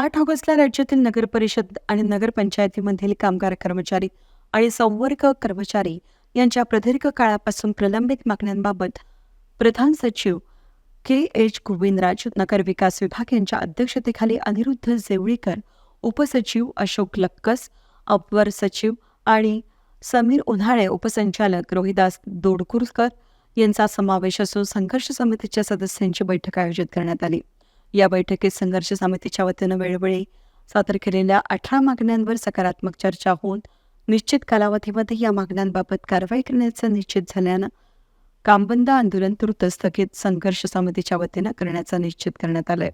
आठ ऑगस्टला राज्यातील नगर परिषद आणि नगरपंचायतीमधील कामगार कर्मचारी आणि संवर्ग कर्मचारी यांच्या प्रदीर्घ काळापासून प्रलंबित मागण्यांबाबत प्रधान सचिव के एच गोविंदराज नगर विकास विभाग यांच्या अध्यक्षतेखाली अनिरुद्ध जेवळीकर उपसचिव अशोक लक्कस अपवर सचिव आणि समीर उन्हाळे उपसंचालक रोहिदास दोडकुरकर यांचा समावेश असून संघर्ष समितीच्या सदस्यांची बैठक आयोजित करण्यात आली. या बैठकीत संघर्ष समितीच्या वतीनं वेळोवेळी सादर केलेल्या अठरा मागण्यांवर सकारात्मक चर्चा होऊन निश्चित कालावधीमध्ये या मागण्यांबाबत कारवाई करण्याचं निश्चित झाल्यानं कामबंद आंदोलन तूर्त स्थगित संघर्ष समितीच्या वतीनं करण्याचं निश्चित करण्यात आलंय.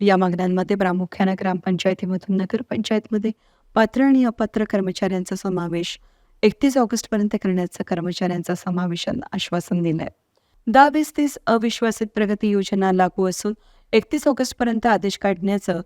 या मागण्यांमध्ये प्रामुख्यानं ग्रामपंचायतीमधून नगरपंचायतमध्ये पात्र आणि अपात्र कर्मचाऱ्यांचा समावेश एकतीस ऑगस्टपर्यंत करण्याचं कर्मचाऱ्यांचा समावेशानं आश्वासन दिलंय. दहा वीस तीस अविश्वासित प्रगती योजना लागू असून एकतीस ऑगस्टपर्यंत आदेश काढण्याचं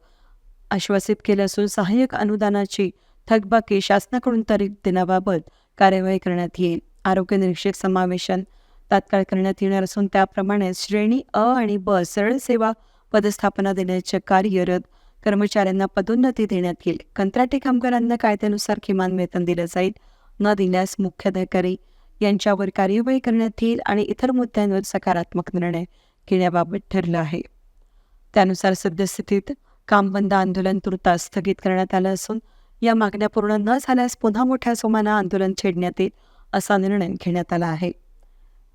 आश्वासित केलं असून सहाय्यक अनुदानाची थकबाकी शासनाकडून तारीख देण्याबाबत कार्यवाही करण्यात येईल. आरोग्य निरीक्षक समावेशन तात्काळ करण्यात येणार असून त्याप्रमाणे श्रेणी अ आणि ब सरळ सेवा पदस्थापना देण्याचे कार्यरत कर्मचाऱ्यांना पदोन्नती देण्यात येईल. कंत्राटी कामगारांना कायद्यानुसार किमान वेतन दिलं जाईल. न दिल्यास मुख्याधिकारी यांच्यावर कार्यवाही करण्यात येईल आणि इतर मुद्द्यांवर सकारात्मक निर्णय घेण्याबाबत ठरलं आहे. त्यानुसार सद्यस्थितीत कामबंद आंदोलन तुर्तास स्थगित करण्यात आलं असून या मागण्या पूर्ण न झाल्यास पुन्हा मोठ्या सोमानं आंदोलन छेडण्यात येईल असा निर्णय घेण्यात आला आहे.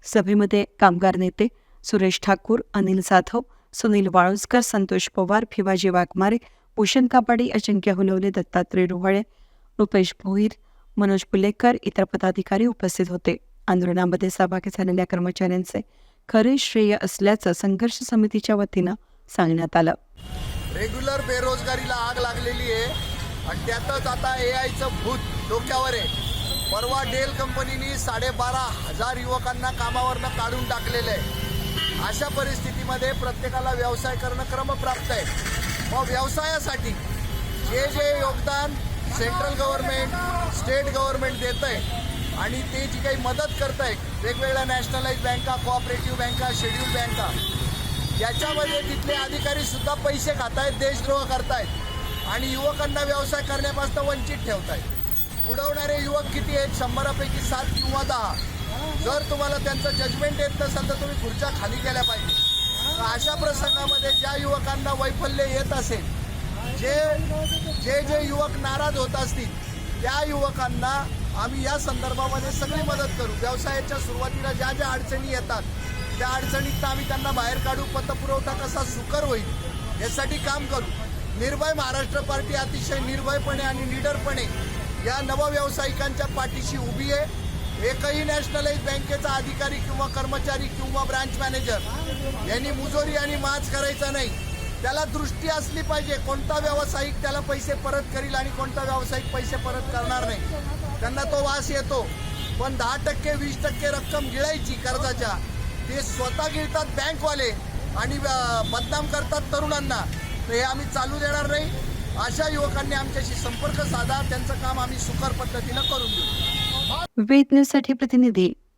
सभेमध्ये कामगार नेते सुरेश ठाकूर अनिल जाधव सुनील वाळुसकर संतोष पवार भिवाजी वाघमारे भूषण कापाडी अजिंक्य हुलवले दत्तात्रय रोहाळे रुपेश भोईर मनोज पुलेकर इतर पदाधिकारी उपस्थित होते. आंदोलनामध्ये सहभागी झालेल्या कर्मचाऱ्यांचे खरे श्रेय असल्याचं संघर्ष समितीच्या वतीनं सांगण्यात आलं. रेग्युलर बेरोजगारीला आग लागलेली आहे आणि त्यातच आता ए आयचं भूत डोक्यावर आहे. परवा डेल कंपनीने साडेबारा हजार युवकांना कामावरनं काढून टाकलेलं आहे. अशा परिस्थितीमध्ये प्रत्येकाला व्यवसाय करणं क्रमप्राप्त आहे. मग व्यवसायासाठी जे जे योगदान सेंट्रल गव्हर्नमेंट स्टेट गव्हर्नमेंट देत आहे आणि ते जी काही मदत करत आहे वेगवेगळ्या नॅशनलाइज बँका कोऑपरेटिव्ह बँका शेड्यूल बँका याच्यामध्ये तिथले अधिकारी सुद्धा पैसे खातायत देशद्रोह करतायत आणि युवकांना व्यवसाय करण्यापासून वंचित ठेवतायत. उडवणारे युवक किती आहेत? शंभरापैकी सात किंवा दहा. जर तुम्हाला त्यांचं जजमेंट येत नसेल तर तुम्ही खुर्च्या खाली केल्या पाहिजे. तर अशा प्रसंगामध्ये ज्या युवकांना वैफल्य येत असेल जे जे जे युवक नाराज होत असतील त्या युवकांना आम्ही या संदर्भामध्ये सगळी मदत करू. व्यवसायाच्या सुरुवातीला ज्या ज्या अडचणी येतात त्या अडचणीत आम्ही त्यांना बाहेर काढू पतपुरवठा कसा सुकर होईल यासाठी काम करू. निर्भय महाराष्ट्र पार्टी अतिशय निर्भयपणे आणि निडरपणे या नवव्यावसायिकांच्या पाठीशी उभी आहे. एकही नॅशनलाइज बँकेचा अधिकारी किंवा कर्मचारी किंवा ब्रांच मॅनेजर यांनी मुजोरी आणि माच करायचा नाही. त्याला दृष्टी असली पाहिजे कोणता व्यावसायिक त्याला पैसे परत करील आणि कोणता व्यावसायिक पैसे परत करणार नाही. त्यांना तो वास येतो. पण दहा टक्के वीस टक्के रक्कम गिळायची कर्जाच्या ते स्वतः गिळतात बँकवाले आणि बदनाम करतात तरुणांना. तर हे आम्ही चालू देणार नाही. अशा युवकांनी आमच्याशी संपर्क साधा. त्यांचं काम आम्ही सुकर पद्धतीनं करून देऊ. वेद न्यूजसाठी प्रतिनिधी